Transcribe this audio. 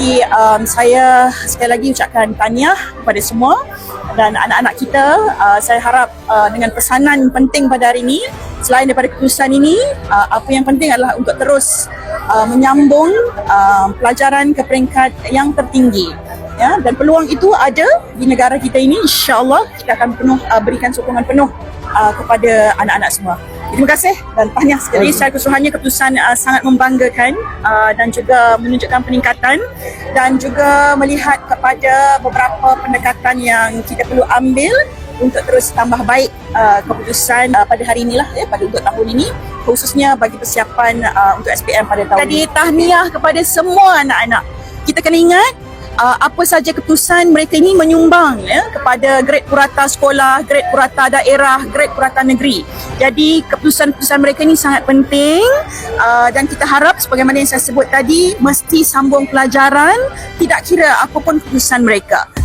Jadi um, saya sekali lagi ucapkan tahniah kepada semua dan anak-anak kita. Uh, saya harap uh, dengan pesanan penting pada hari ini selain daripada keputusan ini uh, apa yang penting adalah untuk terus uh, menyambung uh, pelajaran ke peringkat yang tertinggi. Ya dan peluang itu ada di negara kita ini. Insyaallah kita akan penuh uh, berikan sokongan penuh uh, kepada anak-anak semua. Terima kasih dan tahniah sekali. Secara keseluruhannya keputusan uh, sangat membanggakan uh, dan juga menunjukkan peningkatan dan juga melihat kepada beberapa pendekatan yang kita perlu ambil untuk terus tambah baik uh, keputusan uh, pada hari inilah ya pada untuk tahun ini khususnya bagi persiapan uh, untuk SPM pada tahun Jadi tahniah kepada semua anak-anak. Kita kena ingat uh, apa saja keputusan mereka ini menyumbang ya kepada grade purata sekolah, grade purata daerah, grade purata negeri. Jadi keputusan-keputusan mereka ini sangat penting uh, dan kita harap sebagaimana yang saya sebut tadi mesti sambung pelajaran tidak kira apapun keputusan mereka.